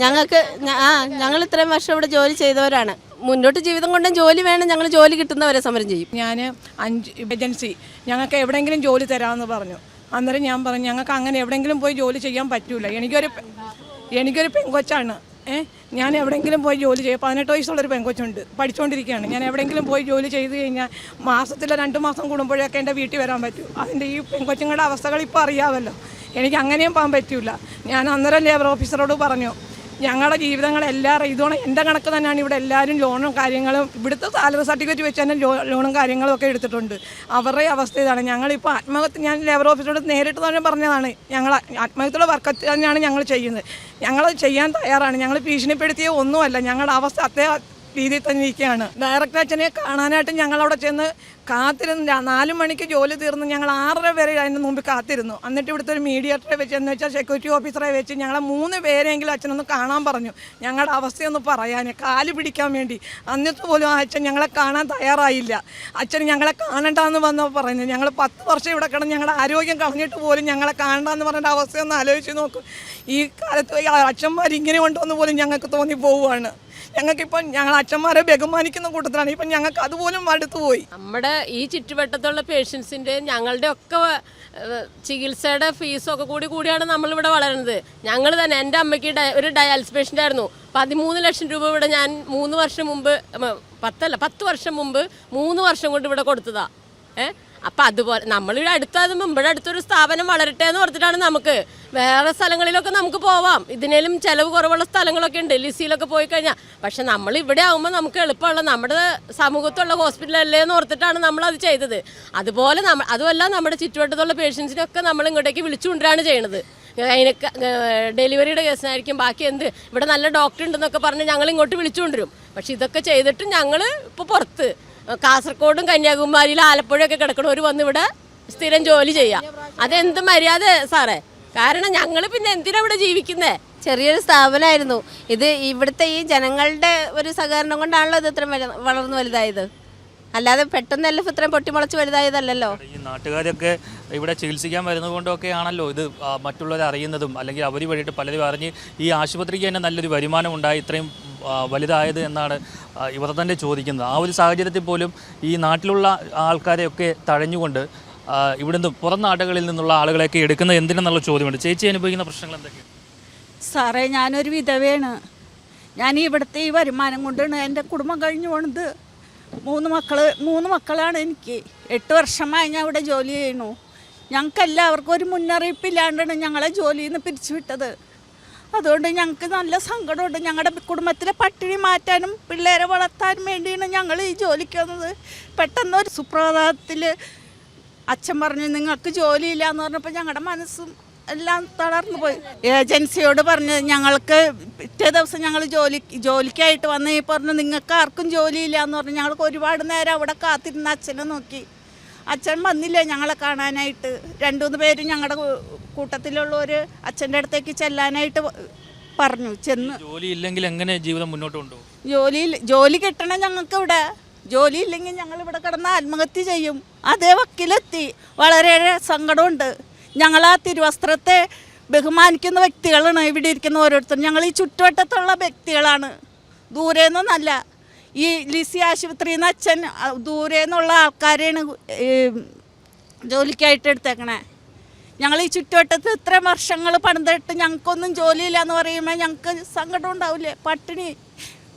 ഞങ്ങൾക്ക് ആ ഞങ്ങൾ ഇത്രയും വർഷം ഇവിടെ ജോലി ചെയ്തവരാണ്. മുന്നോട്ട് ജീവിതം കൊണ്ടും ജോലി വേണം ഞങ്ങൾ ജോലി കിട്ടുന്നവരെ സമരം ചെയ്യും. ഞാൻ അഞ്ച് ഏജൻസി ഞങ്ങൾക്ക് എവിടെയെങ്കിലും ജോലി തരാമെന്ന് പറഞ്ഞു. അന്നേരം ഞാൻ പറഞ്ഞു ഞങ്ങൾക്ക് അങ്ങനെ എവിടെയെങ്കിലും പോയി ജോലി ചെയ്യാൻ പറ്റൂല. എനിക്കൊരു എനിക്കൊരു പെങ്കൊച്ചാണ് ഞാൻ എവിടെയെങ്കിലും പോയി ജോലി ചെയ്യും പതിനെട്ട് വയസ്സുള്ളൊരു പെങ്കൊച്ചുണ്ട് പഠിച്ചുകൊണ്ടിരിക്കുകയാണ് ഞാൻ എവിടെയെങ്കിലും പോയി ജോലി ചെയ്ത് കഴിഞ്ഞാൽ മാസത്തിൽ രണ്ട് മാസം കൂടുമ്പോഴൊക്കെ എന്റെ വീട്ടിൽ വരാൻ പറ്റൂ. അതിന്റെ ഈ പെങ്കൊച്ചുങ്ങളുടെ അവസ്ഥകൾ ഇപ്പോൾ അറിയാമല്ലോ എനിക്ക് അങ്ങനെയും പോകാൻ പറ്റില്ല ഞാൻ അന്നേരം ലേബർ ഓഫീസറോട് പറഞ്ഞു ഞങ്ങളുടെ ജീവിതങ്ങളെല്ലാം ഇതോണം എന്റെ കണക്ക് തന്നെയാണ് ഇവിടെ എല്ലാവരും ലോണും കാര്യങ്ങളും ഇവിടുത്തെ സാലറി സർട്ടിഫിക്കറ്റ് വെച്ച് തന്നെ ലോണും കാര്യങ്ങളും ഒക്കെ എടുത്തിട്ടുണ്ട്. അവരുടെ അവസ്ഥ ഇതാണ്. ഞങ്ങളിപ്പോൾ ആത്മഹത്യ ഞാൻ ലേബർ ഓഫീസറോട് നേരിട്ട് തന്നെ പറഞ്ഞതാണ്. ഞങ്ങൾ ആത്മഹത്യയുടെ വർക്ക് തന്നെയാണ് ഞങ്ങൾ ചെയ്യുന്നത്. ഞങ്ങൾ ചെയ്യാൻ തയ്യാറാണ്. ഞങ്ങൾ ഭീഷണിപ്പെടുത്തിയ ഒന്നുമല്ല. ഞങ്ങളുടെ അവസ്ഥ അത്രേ രീതിയിൽ തന്നെ ഇരിക്കുകയാണ് ഡയറക്ടർ അച്ഛനെ കാണാനായിട്ട് ഞങ്ങൾ അവിടെ ചെന്ന് കാത്തിരുന്നു രാ- നാല് മണിക്ക് ജോലി തീർന്ന് ഞങ്ങൾ ആറര വരെ അതിന് മുമ്പ് കാത്തിരുന്നു. എന്നിട്ട് ഇവിടുത്തെ ഒരു മീഡിയേറ്ററെ വെച്ച് എന്ന് വെച്ചാൽ സെക്യൂരിറ്റി ഓഫീസറെ വെച്ച് ഞങ്ങളെ മൂന്ന് പേരെങ്കിലും അച്ഛനൊന്ന് കാണാൻ പറഞ്ഞു. ഞങ്ങളുടെ അവസ്ഥയൊന്ന് പറയാൻ കാൽ പിടിക്കാൻ വേണ്ടി. അന്നത്തെ പോലും ആ അച്ഛൻ ഞങ്ങളെ കാണാൻ തയ്യാറായില്ല. അച്ഛൻ ഞങ്ങളെ കാണണ്ടെന്ന് വന്നപ്പോൾ പറയുന്നത് ഞങ്ങൾ പത്ത് വർഷം ഇവിടെ കിടന്ന് ഞങ്ങളുടെ ആരോഗ്യം കളഞ്ഞിട്ട് പോലും ഞങ്ങളെ കാണണ്ടെന്ന് പറഞ്ഞ അവസ്ഥയൊന്ന് ആലോചിച്ച് നോക്കും. ഈ കാലത്ത് അച്ഛന്മാർ ഇങ്ങനെ കൊണ്ടുവന്ന് പോലും ഞങ്ങൾക്ക് തോന്നി പോവുകയാണ്. ഞങ്ങൾക്കിപ്പം ഞങ്ങൾ അച്ഛന്മാരെ ബഹുമാനിക്കുന്ന കൂട്ടത്തിലാണ്. ഇപ്പം ഞങ്ങൾക്ക് അതുപോലും മടുത്തു പോയി. നമ്മുടെ ഈ ചുറ്റുവട്ടത്തുള്ള പേഷ്യൻസിന്റെ ഞങ്ങളുടെ ഒക്കെ ചികിത്സയുടെ ഫീസൊക്കെ കൂടി കൂടിയാണ് നമ്മളിവിടെ വളരുന്നത്. ഞങ്ങൾ തന്നെ എന്റെ അമ്മയ്ക്ക് ഒരു ഡയാലിസ് പേഷ്യന്റ് ആയിരുന്നു. പതിമൂന്ന് ലക്ഷം രൂപ ഇവിടെ ഞാൻ മൂന്ന് വർഷം മുമ്പ് പത്തല്ല പത്ത് വർഷം മുമ്പ് മൂന്ന് വർഷം കൊണ്ട് ഇവിടെ കൊടുത്തതാണ് ഏ? അപ്പം അതുപോലെ നമ്മൾ അടുത്താകുമ്പോൾ ഇവിടെ അടുത്തൊരു സ്ഥാപനം വളരട്ടെ എന്ന് പറഞ്ഞിട്ടാണ് നമുക്ക്. വേറെ സ്ഥലങ്ങളിലൊക്കെ നമുക്ക് പോവാം. ഇതിനേലും ചിലവ് കുറവുള്ള സ്ഥലങ്ങളൊക്കെ ഉണ്ട്. ലിസിയിലൊക്കെ പോയി കഴിഞ്ഞാൽ പക്ഷെ നമ്മൾ ഇവിടെ ആകുമ്പോൾ നമുക്ക് എളുപ്പമുള്ള നമ്മുടെ സമൂഹത്തുള്ള ഹോസ്പിറ്റൽ അല്ലേ എന്ന് ഓർത്തിട്ടാണ് നമ്മൾ അത് ചെയ്തത്. അതുപോലെ നമ്മൾ അതുമല്ല നമ്മുടെ ചുറ്റുവട്ടത്തുള്ള പേഷ്യൻസിനൊക്കെ നമ്മൾ ഇങ്ങോട്ടേക്ക് വിളിച്ചുകൊണ്ടാണ് ചെയ്യണത്. അതിനൊക്കെ ഡെലിവറിയുടെ കേസിനായിരിക്കും. ബാക്കി എന്ത്? ഇവിടെ നല്ല ഡോക്ടർ ഉണ്ടെന്നൊക്കെ പറഞ്ഞ് ഞങ്ങൾ ഇങ്ങോട്ട് വിളിച്ചുകൊണ്ടിരും പക്ഷെ ഇതൊക്കെ ചെയ്തിട്ട് ഞങ്ങൾ ഇപ്പോൾ പുറത്ത്. കാസർഗോഡും കന്യാകുമാരിയിലും ആലപ്പുഴയൊക്കെ കിടക്കണവർ വന്ന് ഇവിടെ സ്ഥിരം ജോലി ചെയ്യാം. അതെന്ത് മര്യാദ സാറേ? കാരണം ഞങ്ങൾ പിന്നെ എന്തിനാ ഇവിടെ ജീവിക്കുന്നേ? ചെറിയൊരു സ്ഥാപനമായിരുന്നു. ഇത് ഇവിടുത്തെ ഈ ജനങ്ങളുടെ ഒരു സഹകരണം കൊണ്ടാണല്ലോ ഇത് ഇത്രയും വല- വളർന്നു വലുതായത്. അല്ലാതെ പെട്ടെന്ന് എല്ലാം ഇത്രയും പൊട്ടിമുളച്ച് വലുതായതല്ലല്ലോ? ഈ നാട്ടുകാരൊക്കെ ഇവിടെ ചികിത്സിക്കാൻ വരുന്നത് കൊണ്ടൊക്കെ ആണല്ലോ ഇത് മറ്റുള്ളവർ അറിയുന്നതും അല്ലെങ്കിൽ അവർ വഴിയിട്ട് പലരും അറിഞ്ഞ് ഈ ആശുപത്രിക്ക് തന്നെ നല്ലൊരു വരുമാനം ഉണ്ടായി ഇത്രയും വലുതായത് എന്നാണ് ഇവർ തന്നെ ചോദിക്കുന്നത്. ആ ഒരു സാഹചര്യത്തിൽ പോലും ഈ നാട്ടിലുള്ള ആൾക്കാരെയൊക്കെ തഴഞ്ഞുകൊണ്ട് ഇവിടെ ഇവിടുന്ന് പുറം നാടുകളിൽ നിന്നുള്ള ആളുകളെയൊക്കെ എടുക്കുന്നത് എന്തിനെന്നുള്ള ചോദ്യമുണ്ട്? ചേച്ചി അനുഭവിക്കുന്ന പ്രശ്നങ്ങൾ എന്തൊക്കെയാണ്? സാറേ ഞാനൊരു വിധവയാണ്. ഞാൻ ഇവിടുത്തെ ഈ വരുമാനം കൊണ്ടാണ് എന്റെ കുടുംബം കഴിഞ്ഞു പോണത്. മൂന്ന് മക്കൾ മൂന്ന് മക്കളാണ് എനിക്ക്. എട്ട് വർഷമായി ഞാൻ ഇവിടെ ജോലി ചെയ്യണു ഞങ്ങൾക്ക് എല്ലാവർക്കും ഒരു മുന്നറിയിപ്പില്ലാണ്ടാണ് ഞങ്ങളെ ജോലിയിൽ നിന്ന് പിരിച്ചുവിട്ടത് അതുകൊണ്ട് ഞങ്ങൾക്ക് നല്ല സങ്കടമുണ്ട്. ഞങ്ങളുടെ കുടുംബത്തിലെ പട്ടിണി മാറ്റാനും പിള്ളേരെ വളർത്താനും വേണ്ടിയാണ് ഞങ്ങൾ ഈ ജോലിക്ക് വന്നത്. പെട്ടെന്ന് ഒരു സുപ്രഭാതത്തിൽ അച്ഛൻ പറഞ്ഞു നിങ്ങൾക്ക് ജോലിയില്ല എന്ന് പറഞ്ഞപ്പോൾ ഞങ്ങളുടെ മനസ്സും എല്ലാം തളർന്നു പോയി. ഏജൻസിയോട് പറഞ്ഞ് ഞങ്ങൾക്ക് പിറ്റേ ദിവസം ഞങ്ങൾ ജോലി ജോലിക്കായിട്ട് വന്ന് ഈ പറഞ്ഞു നിങ്ങൾക്ക് ആർക്കും ജോലിയില്ല എന്ന് പറഞ്ഞു ഞങ്ങൾക്ക് ഒരുപാട് നേരം അവിടെ കാത്തിരുന്ന അച്ഛനെ നോക്കി. അച്ഛൻ വന്നില്ല ഞങ്ങളെ കാണാനായിട്ട്? രണ്ടുമൂന്ന് പേര് ഞങ്ങളുടെ കൂട്ടത്തിലുള്ളവർ അച്ഛന്റെ അടുത്തേക്ക് ചെല്ലാനായിട്ട് പറഞ്ഞു ചെന്ന്. ജോലി ഇല്ലെങ്കിൽ എങ്ങനെ ജീവിതം മുന്നോട്ട് കൊണ്ടുപോകും? ജോലി ജോലി കിട്ടണം ഞങ്ങൾക്ക് ഇവിടെ ജോലി ഇല്ലെങ്കിൽ ഞങ്ങൾ ഇവിടെ കിടന്ന് ആത്മഹത്യ ചെയ്യും. അതേ വക്കിലെത്തി. വളരെയേറെ സങ്കടമുണ്ട്. ഞങ്ങൾ ആ തിരുവസ്ത്രത്തെ ബഹുമാനിക്കുന്ന വ്യക്തികളാണ് ഇവിടെ ഇരിക്കുന്ന ഓരോരുത്തരും. ഞങ്ങൾ ഈ ചുറ്റുവട്ടത്തുള്ള വ്യക്തികളാണ്. ദൂരെ നിന്നല്ല ഈ ലിസി ആശുപത്രിയിൽ നിന്ന് അച്ഛൻ ദൂരെ നിന്നുള്ള ആൾക്കാരെയാണ് ജോലിക്കായിട്ട് എടുത്തേക്കണേ. ഞങ്ങൾ ഈ ചുറ്റുവട്ടത്ത് ഇത്ര വർഷങ്ങൾ പണിതിട്ട് ഞങ്ങൾക്കൊന്നും ജോലിയില്ല എന്ന് പറയുമ്പോൾ ഞങ്ങൾക്ക് സങ്കടം ഉണ്ടാവില്ലേ പട്ടിണി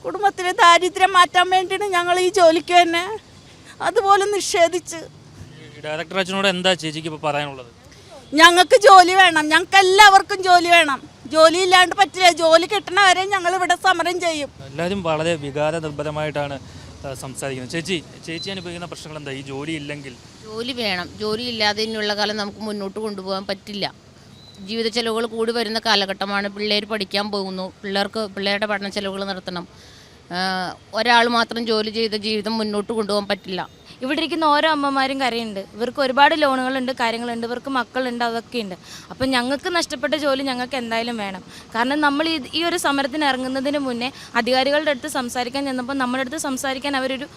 കുടുംബത്തിലെ ദാരിദ്ര്യം മാറ്റാൻ വേണ്ടിയാണ് ഞങ്ങൾ ഈ ജോലിക്ക് തന്നെ അതുപോലെ നിഷേധിച്ച്. ഡയറക്ടർ അച്ഛനോട് എന്താ ചേച്ചിക്ക് ഇപ്പോൾ പറയാനുള്ളത്? ഞങ്ങൾക്ക് ജോലി വേണം. ഞങ്ങൾക്ക് എല്ലാവർക്കും ജോലി വേണം. ജോലി ഇല്ലാണ്ട് പറ്റില്ല. ജോലി കിട്ടണ വരെ ഞങ്ങൾ ഇവിടെ സമരം ചെയ്യും. എല്ലാവരും വളരെ വികാര നിർഭരമായിട്ടാണ് സംസാരിക്കുന്നത്. ചേച്ചി ചേച്ചി അനുഭവിക്കുന്ന പ്രശ്നങ്ങൾ എന്താ ഈ ജോലി ഇല്ലെങ്കിൽ. ജോലി വേണം. ജോലി ഇല്ലാതെ ഇനിയുള്ള കാലം നമുക്ക് മുന്നോട്ട് കൊണ്ടുപോകാൻ പറ്റില്ല. ജീവിത ചെലവുകൾ കൂടി വരുന്ന കാലഘട്ടമാണ് പിള്ളേർ പഠിക്കാൻ പോകുന്നു. പിള്ളേർക്ക് പിള്ളേരുടെ പഠന ചെലവുകൾ നടത്തണം ഒരാൾ മാത്രം ജോലി ചെയ്ത ജീവിതം മുന്നോട്ട് കൊണ്ടുപോകാൻ പറ്റില്ല. ഇവിടെ ഇരിക്കുന്ന ഓരോ അമ്മമാരും കരയുണ്ട് ഇവർക്ക് ഒരുപാട് ലോണുകളുണ്ട് കാര്യങ്ങളുണ്ട് ഇവർക്ക് മക്കളുണ്ട് അതൊക്കെ ഉണ്ട്. അപ്പം ഞങ്ങൾക്ക് നഷ്ടപ്പെട്ട ജോലി ഞങ്ങൾക്ക് എന്തായാലും വേണം. കാരണം നമ്മൾ ഈ ഈ ഒരു സമരത്തിന് ഇറങ്ങുന്നതിന് മുന്നേ അധികാരികളുടെ അടുത്ത് സംസാരിക്കാൻ ചെന്നപ്പോൾ നമ്മുടെ അടുത്ത് സംസാരിക്കാൻ അവരൊരു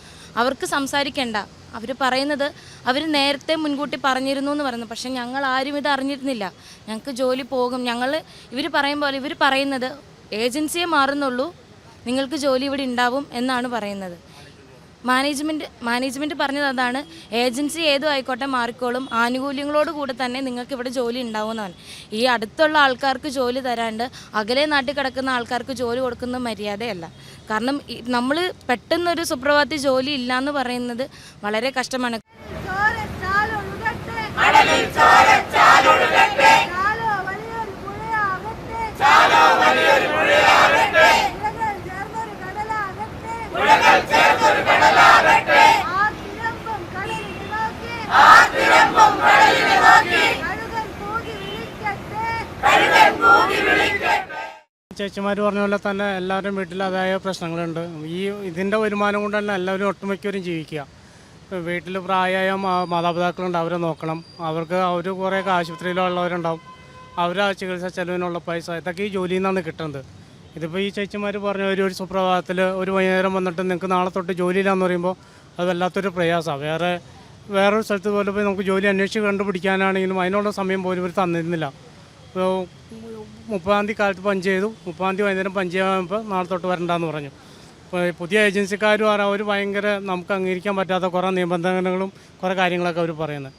അവർക്ക് സംസാരിക്കേണ്ട. അവർ പറയുന്നത് അവർ നേരത്തെ മുൻകൂട്ടി പറഞ്ഞിരുന്നു എന്ന് പറയുന്നു. പക്ഷെ ഞങ്ങൾ ആരും ഇത് അറിഞ്ഞിരുന്നില്ല. ഞങ്ങൾക്ക് ജോലി പോകും. ഞങ്ങൾ ഇവർ പറയുമ്പോൾ ഇവർ പറയുന്നത് ഏജൻസിയെ മാറുന്നുള്ളൂ. നിങ്ങൾക്ക് ജോലി ഇവിടെ ഉണ്ടാവും എന്നാണ് പറയുന്നത്. മാനേജ്മെന്റ് മാനേജ്മെന്റ് പറഞ്ഞത് അതാണ്. ഏജൻസി ഏതും ആയിക്കോട്ടെ മാറിക്കോളും. ആനുകൂല്യങ്ങളോട് കൂടെ തന്നെ നിങ്ങൾക്ക് ഇവിടെ ജോലി ഉണ്ടാവുന്നതാണ്. ഈ അടുത്തുള്ള ആൾക്കാർക്ക് ജോലി തരാണ്ട് അകലെ നാട്ടിൽ കിടക്കുന്ന ആൾക്കാർക്ക് ജോലി കൊടുക്കുന്ന മര്യാദയല്ല. കാരണം നമ്മൾ പെട്ടെന്നൊരു സുപ്രഭാതി ജോലി ഇല്ല എന്ന് പറയുന്നത് വളരെ കഷ്ടമാണ്. ചേച്ചിമാർ പറഞ്ഞ പോലെ തന്നെ എല്ലാവരും വീട്ടിൽ അതായ പ്രശ്നങ്ങളുണ്ട്. ഈ ഇതിന്റെ വരുമാനം കൊണ്ട് തന്നെ എല്ലാവരും ഒട്ടുമിക്കവരും ജീവിക്കുക. വീട്ടിൽ പ്രായമായ മാതാപിതാക്കളുണ്ട് അവരെ നോക്കണം. അവർക്ക് അവർ കുറേയൊക്കെ ആശുപത്രിയിലുള്ളവരുണ്ടാവും. അവരാ ചികിത്സ ചെലവിനുള്ള പൈസ. ഇതൊക്കെ ഈ ജോലിയിൽ നിന്നാണ് കിട്ടുന്നത്. ഇതിപ്പോൾ ഈ ചേച്ചിമാർ പറഞ്ഞ ഒരു ഒരു സുപ്രഭാതത്തിൽ ഒരു വൈകുന്നേരം വന്നിട്ട് നിങ്ങൾക്ക് നാളെ തൊട്ട് ജോലിയിലാന്ന് പറയുമ്പോൾ അത് വല്ലാത്തൊരു പ്രയാസമാണ് വേറെ വേറൊരു സ്ഥലത്ത് പോലെ പോയി നമുക്ക് ജോലി അന്വേഷിച്ച് കണ്ടുപിടിക്കാനാണെങ്കിലും അതിനുള്ള സമയം പോലും ഇവർ തന്നിരുന്നില്ല. ഇപ്പോൾ മുപ്പതാം തീയതി കാലത്ത് പഞ്ച് ചെയ്തു. മുപ്പതാം തീയതി വൈകുന്നേരം പഞ്ച് ചെയ്യുമ്പോൾ നാളെ തൊട്ട് വരണ്ടെന്ന് പറഞ്ഞു. പുതിയ ഏജൻസിക്കാരും അവർ ഭയങ്കര നമുക്ക് അംഗീകരിക്കാൻ പറ്റാത്ത കുറേ നിബന്ധനകളും കുറേ കാര്യങ്ങളൊക്കെ അവർ പറയുന്നത്.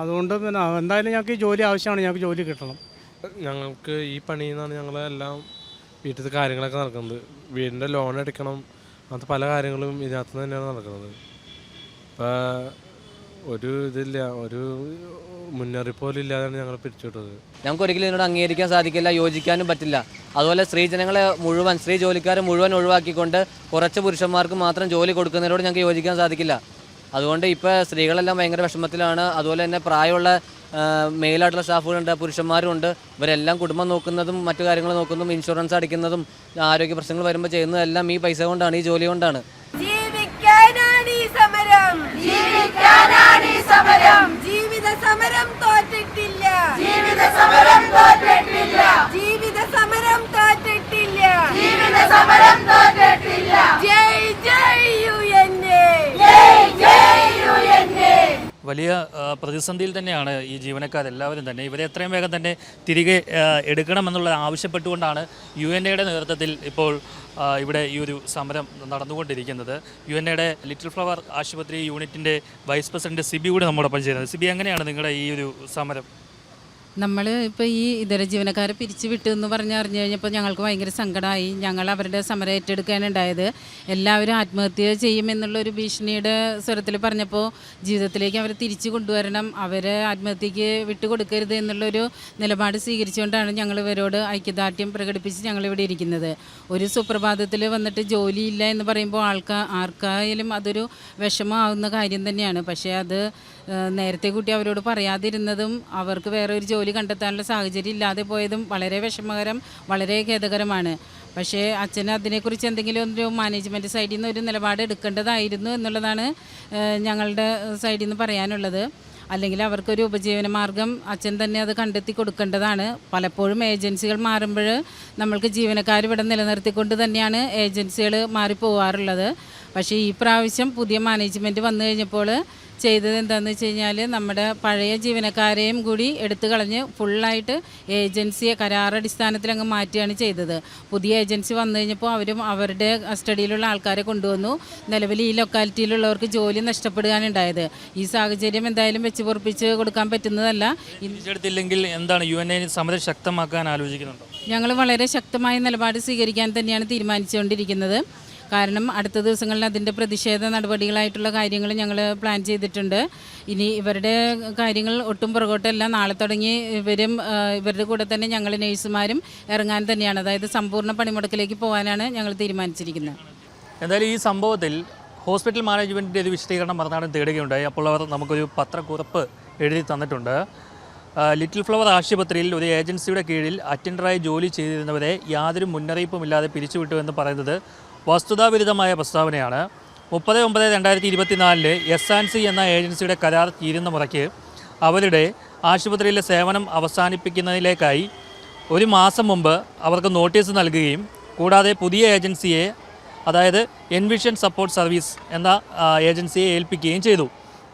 അതുകൊണ്ട് പിന്നെ എന്തായാലും ഞങ്ങൾക്ക് ഈ ജോലി ആവശ്യമാണ്. ഞങ്ങൾക്ക് ജോലി കിട്ടണം. ഞങ്ങൾക്ക് ഈ പണിയിൽ നിന്നാണ് ഞങ്ങളെല്ലാം വീട്ടിലത്തെ കാര്യങ്ങളൊക്കെ നടക്കുന്നത്. വീടിന്റെ ലോൺ എടുക്കണം. അങ്ങനത്തെ പല കാര്യങ്ങളും ഇതിനകത്ത് തന്നെയാണ് നടക്കുന്നത്. ഇപ്പം ഒരു ഇതില്ല. ഒരു മുന്നറിയിപ്പ് പോലും ഇല്ലാതെയാണ് ഞങ്ങൾ പിരിച്ചുവിട്ടത്. ഞങ്ങൾക്ക് ഒരിക്കലും ഇതിനോട് അംഗീകരിക്കാൻ സാധിക്കില്ല. യോജിക്കാനും പറ്റില്ല. അതുപോലെ സ്ത്രീജനങ്ങളെ മുഴുവൻ സ്ത്രീ ജോലിക്കാരെ മുഴുവൻ ഒഴിവാക്കിക്കൊണ്ട് കുറച്ച് പുരുഷന്മാർക്ക് മാത്രം ജോലി കൊടുക്കുന്നതിനോട് ഞങ്ങൾക്ക് യോജിക്കാൻ സാധിക്കില്ല. അതുകൊണ്ട് ഇപ്പോൾ സ്ത്രീകളെല്ലാം ഭയങ്കര വിഷമത്തിലാണ്. അതുപോലെ തന്നെ പ്രായമുള്ള മെയിലായിട്ടുള്ള സ്റ്റാഫുകളുണ്ട് പുരുഷന്മാരുണ്ട് ഇവരെല്ലാം കുടുംബം നോക്കുന്നതും മറ്റു കാര്യങ്ങൾ നോക്കുന്നതും ഇൻഷുറൻസ് അടിക്കുന്നതും ആരോഗ്യ പ്രശ്നങ്ങൾ വരുമ്പോൾ ചെയ്യുന്നതെല്ലാം ഈ പൈസ കൊണ്ടാണ് ഈ ജോലി കൊണ്ടാണ്. സമരം. സമരം. ജീവിത സമരം തോറ്റിട്ടില്ല. ജീവിത സമരം തോറ്റിട്ടില്ല. ജീവിത സമരം തോറ്റിട്ടില്ല. ജീവിത സമരം തോറ്റിട്ടില്ല. ജയ് ജയ് യു എൻ എ. ജയ് ജയ് യു എൻ എ. വലിയ പ്രതിസന്ധിയിൽ തന്നെയാണ് ഈ ജീവനക്കാരെല്ലാവരും തന്നെ ഇവരെ എത്രയും വേഗം തന്നെ തിരികെ എടുക്കണമെന്നുള്ളത് ആവശ്യപ്പെട്ടുകൊണ്ടാണ് യു എൻ എയുടെ നേതൃത്വത്തിൽ ഇപ്പോൾ ഇവിടെ ഈ ഒരു സമരം നടന്നുകൊണ്ടിരിക്കുന്നത്. യു എൻ എയുടെ ലിറ്റിൽ ഫ്ലവർ ആശുപത്രി യൂണിറ്റിന്റെ വൈസ് പ്രസിഡന്റ് സിബി കൂടി നമ്മോടൊപ്പം ചെയ്യുന്നത് സിബി എങ്ങനെയാണ് നിങ്ങളുടെ ഈ ഒരു സമരം? നമ്മൾ ഇപ്പോൾ ഈ ഇതര ജീവനക്കാരെ പിരിച്ചു വിട്ടു എന്ന് പറഞ്ഞ് അറിഞ്ഞു കഴിഞ്ഞപ്പോൾ ഞങ്ങൾക്ക് ഭയങ്കര സങ്കടമായി ഞങ്ങൾ അവരുടെ സമരം ഏറ്റെടുക്കാനുണ്ടായത് എല്ലാവരും ആത്മഹത്യ ചെയ്യുമെന്നുള്ളൊരു ഭീഷണിയുടെ സ്വരത്തിൽ പറഞ്ഞപ്പോൾ ജീവിതത്തിലേക്ക് അവരെ തിരിച്ചു കൊണ്ടുവരണം അവരെ ആത്മഹത്യക്ക് വിട്ടുകൊടുക്കരുത് എന്നുള്ളൊരു നിലപാട് സ്വീകരിച്ചുകൊണ്ടാണ് ഞങ്ങൾ ഇവരോട് ഐക്യദാർഢ്യം പ്രകടിപ്പിച്ച് ഞങ്ങളിവിടെ ഇരിക്കുന്നത്. ഒരു സുപ്രഭാതത്തിൽ വന്നിട്ട് ജോലിയില്ല എന്ന് പറയുമ്പോൾ ആൾക്കാ ആർക്കായാലും അതൊരു വിഷമമാവുന്ന കാര്യം തന്നെയാണ്. പക്ഷേ അത് നേരത്തെ കൂട്ടി അവരോട് പറയാതിരുന്നതും അവർക്ക് വേറെ ഒരു ജോലി കണ്ടെത്താനുള്ള സാഹചര്യം ഇല്ലാതെ പോയതും വളരെ വിഷമകരം വളരെ ഖേദകരമാണ്. പക്ഷേ അച്ഛന് അതിനെക്കുറിച്ച് എന്തെങ്കിലും ഒരു മാനേജ്മെന്റ് സൈഡിൽ നിന്ന് ഒരു നിലപാട് എടുക്കേണ്ടതായിരുന്നു എന്നുള്ളതാണ് ഞങ്ങളുടെ സൈഡിൽ നിന്ന് പറയാനുള്ളത്. അല്ലെങ്കിൽ അവർക്കൊരു ഉപജീവന മാർഗം അച്ഛൻ തന്നെ അത് കണ്ടെത്തി കൊടുക്കേണ്ടതാണ്. പലപ്പോഴും ഏജൻസികൾ മാറുമ്പോൾ നമ്മൾക്ക് ജീവനക്കാർ ഇവിടെ നിലനിർത്തിക്കൊണ്ട് തന്നെയാണ് ഏജൻസികൾ മാറിപ്പോവാറുള്ളത്. പക്ഷേ ഈ പ്രാവശ്യം പുതിയ മാനേജ്മെന്റ് വന്നു കഴിഞ്ഞപ്പോൾ ചെയ്തത് എന്താണെന്ന് വെച്ച് കഴിഞ്ഞാൽ നമ്മുടെ പഴയ ജീവനക്കാരെയും കൂടി എടുത്തു കളഞ്ഞ് ഫുള്ളായിട്ട് ഏജൻസിയെ കരാറടിസ്ഥാനത്തിൽ അങ്ങ് മാറ്റുകയാണ് ചെയ്തത്. പുതിയ ഏജൻസി വന്നു കഴിഞ്ഞപ്പോൾ അവരും അവരുടെ കസ്റ്റഡിയിലുള്ള ആൾക്കാരെ കൊണ്ടുവന്നു. നിലവിൽ ഈ ലൊക്കാലിറ്റിയിലുള്ളവർക്ക് ജോലി നഷ്ടപ്പെടുകയാണുണ്ടായത് ഈ സാഹചര്യം എന്തായാലും വെച്ച് പൊറപ്പിച്ച് കൊടുക്കാൻ പറ്റുന്നതല്ല. ഇന്ന് തിരിച്ചെടുത്തില്ലെങ്കിൽ എന്താണ് യു എൻ എ സമരം ശക്തമാക്കാൻ ആലോചിക്കുന്നുണ്ടോ? ഞങ്ങൾ വളരെ ശക്തമായ നിലപാട് സ്വീകരിക്കാൻ തന്നെയാണ് തീരുമാനിച്ചുകൊണ്ടിരിക്കുന്നത്. കാരണം അടുത്ത ദിവസങ്ങളിൽ അതിന്റെ പ്രതിഷേധ നടപടികളായിട്ടുള്ള കാര്യങ്ങൾ ഞങ്ങൾ പ്ലാൻ ചെയ്തിട്ടുണ്ട്. ഇനി ഇവരുടെ കാര്യങ്ങൾ ഒട്ടും പുറകോട്ടല്ല. നാളെ തുടങ്ങി ഇവരും ഇവരുടെ കൂടെ തന്നെ ഞങ്ങൾ നേഴ്സുമാരും ഇറങ്ങാൻ തന്നെയാണ്. അതായത് സമ്പൂർണ പണിമുടക്കിലേക്ക് പോകാനാണ് ഞങ്ങൾ തീരുമാനിച്ചിരിക്കുന്നത്. എന്തായാലും ഈ സംഭവത്തിൽ ഹോസ്പിറ്റൽ മാനേജ്മെന്റിന്റെ ഒരു വിശദീകരണം മറുനാടൻ തേടുകയുണ്ടായി. അപ്പോൾ അവർ നമുക്കൊരു പത്രക്കുറിപ്പ് എഴുതി തന്നിട്ടുണ്ട്. ലിറ്റിൽ ഫ്ലവർ ആശുപത്രിയിൽ ഒരു ഏജൻസിയുടെ കീഴിൽ അറ്റൻഡറായി ജോലി ചെയ്തിരുന്നവരെ യാതൊരു മുന്നറിയിപ്പുമില്ലാതെ പിരിച്ചുവിട്ടു എന്ന് പറയുന്നത് വസ്തുതാവിരുദ്ധമായ പ്രസ്താവനയാണ്. മുപ്പത് ഒമ്പത് രണ്ടായിരത്തി ഇരുപത്തിനാലിൽ എസ് ആൻ സി എന്ന ഏജൻസിയുടെ കരാർ തീരുന്ന മുറയ്ക്ക് അവരുടെ ആശുപത്രിയിലെ സേവനം അവസാനിപ്പിക്കുന്നതിലേക്കായി ഒരു മാസം മുമ്പ് അവർക്ക് നോട്ടീസ് നൽകുകയും കൂടാതെ പുതിയ ഏജൻസിയെ അതായത് എൻവിഷൻ സപ്പോർട്ട് സർവീസ് എന്ന ഏജൻസിയെ ഏൽപ്പിക്കുകയും ചെയ്തു.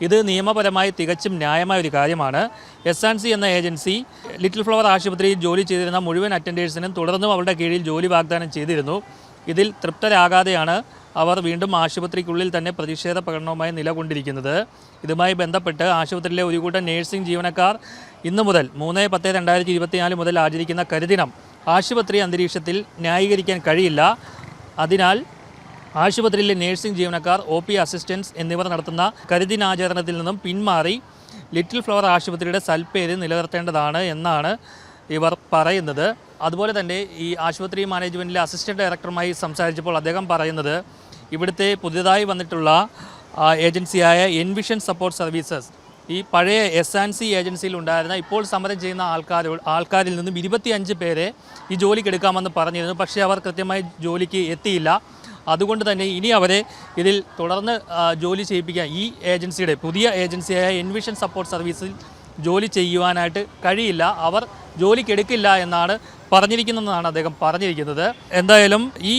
ഇത് നിയമപരമായി തികച്ചും ന്യായമായ ഒരു കാര്യമാണ്. എസ് ആൻ സി എന്ന ഏജൻസി ലിറ്റിൽ ഫ്ലവർ ആശുപത്രിയിൽ ജോലി ചെയ്തിരുന്ന മുഴുവൻ അറ്റൻഡേഴ്സിനും തുടർന്നും അവരുടെ കീഴിൽ ജോലി വാഗ്ദാനം ചെയ്തിരുന്നു. ഇതിൽ തൃപ്തരാകാതെയാണ് അവർ വീണ്ടും ആശുപത്രിക്കുള്ളിൽ തന്നെ പ്രതിഷേധ പ്രകടനവുമായി നിലകൊണ്ടിരിക്കുന്നത്. ഇതുമായി ബന്ധപ്പെട്ട് ആശുപത്രിയിലെ ഒരു കൂട്ടം നേഴ്സിംഗ് ജീവനക്കാർ ഇന്നു മുതൽ മൂന്ന് പത്ത് രണ്ടായിരത്തി ഇരുപത്തിനാല് മുതൽ ആചരിക്കുന്ന കരിദിനം ആശുപത്രി അന്തരീക്ഷത്തിൽ ന്യായീകരിക്കാൻ കഴിയില്ല. അതിനാൽ ആശുപത്രിയിലെ നേഴ്സിംഗ് ജീവനക്കാർ ഒ പി അസിസ്റ്റൻസ് എന്നിവർ നടത്തുന്ന കരിദിനാചരണത്തിൽ നിന്നും പിന്മാറി ലിറ്റിൽ ഫ്ലവർ ആശുപത്രിയുടെ സൽപ്പേര് നിലനിർത്തേണ്ടതാണ് എന്നാണ് ഇവർ പറയുന്നത്. അതുപോലെ തന്നെ ഈ ആശുപത്രി മാനേജ്മെന്റിലെ അസിസ്റ്റന്റ് ഡയറക്ടറുമായി സംസാരിച്ചപ്പോൾ അദ്ദേഹം പറയുന്നത് ഇവിടുത്തെ പുതിയതായി വന്നിട്ടുള്ള ഏജൻസിയായ എൻവിഷൻ സപ്പോർട്ട് സർവീസസ് ഈ പഴയ എസ് ആൻഡ് സി ഏജൻസിയിൽ ഉണ്ടായിരുന്ന ഇപ്പോൾ സമരം ചെയ്യുന്ന ആൾക്കാരോട് ആൾക്കാരിൽ നിന്നും ഇരുപത്തിയഞ്ച് പേരെ ഈ ജോലിക്ക് എടുക്കാമെന്ന് പറഞ്ഞിരുന്നു. പക്ഷേ അവർ കൃത്യമായി ജോലിക്ക് എത്തിയില്ല. അതുകൊണ്ട് തന്നെ ഇനി അവരെ ഇതിൽ തുടർന്ന് ജോലി ചെയ്യിപ്പിക്കാൻ ഈ ഏജൻസിയുടെ പുതിയ ഏജൻസിയായ എൻവിഷൻ സപ്പോർട്ട് സർവീസിൽ ജോലി ചെയ്യുവാനായിട്ട് കഴിയില്ല. അവർ ജോലിക്കെടുക്കില്ല എന്നാണ് പറഞ്ഞിരിക്കുന്നതെന്നാണ് അദ്ദേഹം പറഞ്ഞിരിക്കുന്നത്. എന്തായാലും ഈ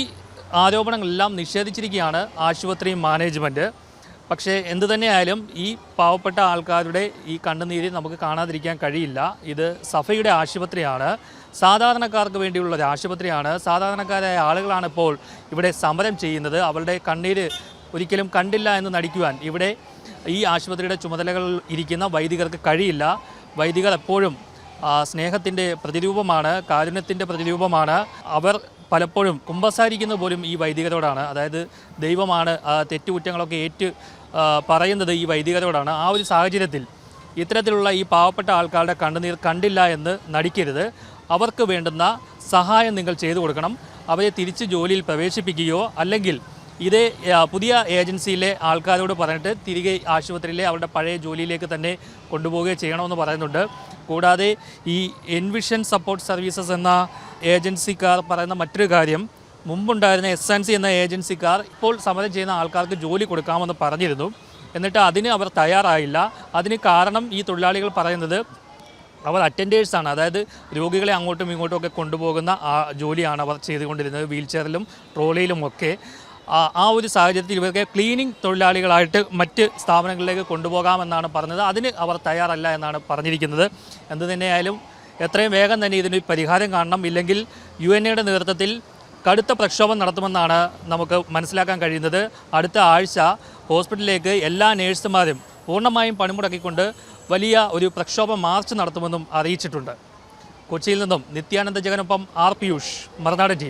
ആരോപണങ്ങളെല്ലാം നിഷേധിച്ചിരിക്കുകയാണ് ആശുപത്രി മാനേജ്മെന്റ് പക്ഷേ എന്തു തന്നെയായാലും ഈ പാവപ്പെട്ട ആൾക്കാരുടെ ഈ കണ്ണുനീര് നമുക്ക് കാണാതിരിക്കാൻ കഴിയില്ല. ഇത് സഫയുടെ ആശുപത്രിയാണ്. സാധാരണക്കാർക്ക് വേണ്ടിയുള്ള ഒരു ആശുപത്രിയാണ്. സാധാരണക്കാരായ ആളുകളാണ് ഇപ്പോൾ ഇവിടെ സമരം ചെയ്യുന്നത്. അവരുടെ കണ്ണീര് ഒരിക്കലും കണ്ടില്ല എന്ന് നടിക്കുവാൻ ഇവിടെ ഈ ആശുപത്രിയുടെ ചുമതലകളിൽ ഇരിക്കുന്ന വൈദികർക്ക് കഴിയില്ല. വൈദികർ എപ്പോഴും സ്നേഹത്തിന്റെ പ്രതിരൂപമാണ് കാരുണ്യത്തിന്റെ പ്രതിരൂപമാണ്. അവർ പലപ്പോഴും കുമ്പസാരിക്കുന്ന പോലും ഈ വൈദികരോടാണ്. അതായത് ദൈവമാണ് തെറ്റുകുറ്റങ്ങളൊക്കെ ഏറ്റു പറയുന്നത് ഈ വൈദികരോടാണ്. ആ ഒരു സാഹചര്യത്തിൽ ഇത്തരത്തിലുള്ള ഈ പാവപ്പെട്ട ആൾക്കാരുടെ കണ്ണുനീർ കണ്ടില്ല എന്ന് നടിക്കരുത്. അവർക്ക് വേണ്ടുന്ന സഹായം നിങ്ങൾ ചെയ്തു കൊടുക്കണം. അവരെ തിരിച്ച് ജോലിയിൽ പ്രവേശിപ്പിക്കുകയോ അല്ലെങ്കിൽ ഇതേ പുതിയ ഏജൻസിയിലെ ആൾക്കാരോട് പറഞ്ഞിട്ട് തിരികെ ആശുപത്രിയിലെ അവരുടെ പഴയ ജോലിയിലേക്ക് തന്നെ കൊണ്ടുപോവുകയോ ചെയ്യണമെന്ന് പറയുന്നുണ്ട്. കൂടാതെ ഈ എൻവിഷൻ സപ്പോർട്ട് സർവീസസ് എന്ന ഏജൻസിക്കാർ പറയുന്ന മറ്റൊരു കാര്യം മുമ്പുണ്ടായിരുന്ന എസ് എൻ സി എന്ന ഏജൻസിക്കാർ ഇപ്പോൾ സമരം ചെയ്യുന്ന ആൾക്കാർക്ക് ജോലി കൊടുക്കാമെന്ന് പറഞ്ഞിരുന്നു. എന്നിട്ട് അതിന് അവർ തയ്യാറായില്ല. അതിന് കാരണം ഈ തൊഴിലാളികൾ പറയുന്നത് അവർ അറ്റൻഡേഴ്സാണ് അതായത് രോഗികളെ അങ്ങോട്ടും ഇങ്ങോട്ടും ഒക്കെ കൊണ്ടുപോകുന്ന ആ ജോലിയാണ് അവർ ചെയ്തുകൊണ്ടിരുന്നത്. വീൽ ചെയറിലും ട്രോളിയിലും ഒക്കെ. ആ ഒരു സാഹചര്യത്തിൽ ഇവർക്ക് ക്ലീനിങ് തൊഴിലാളികളായിട്ട് മറ്റ് സ്ഥാപനങ്ങളിലേക്ക് കൊണ്ടുപോകാമെന്നാണ് പറഞ്ഞത്. അതിന് അവർ തയ്യാറല്ല എന്നാണ് പറഞ്ഞിരിക്കുന്നത്. എന്തു തന്നെയായാലും എത്രയും വേഗം തന്നെ ഇതിന് പരിഹാരം കാണണം. ഇല്ലെങ്കിൽ യു എൻ എയുടെ നേതൃത്വത്തിൽ കടുത്ത പ്രക്ഷോഭം നടത്തുമെന്നാണ് നമുക്ക് മനസ്സിലാക്കാൻ കഴിയുന്നത്. അടുത്ത ആഴ്ച ഹോസ്പിറ്റലിലേക്ക് എല്ലാ നേഴ്സുമാരും പൂർണമായും പണിമുടക്കിക്കൊണ്ട് വലിയ ഒരു പ്രക്ഷോഭ മാർച്ച് നടത്തുമെന്നും അറിയിച്ചിട്ടുണ്ട്. കൊച്ചിയിൽ നിന്നും നിത്യാനന്ദ ജഗനൊപ്പം ആർ പിയൂഷ് മറുനാടൻ ടി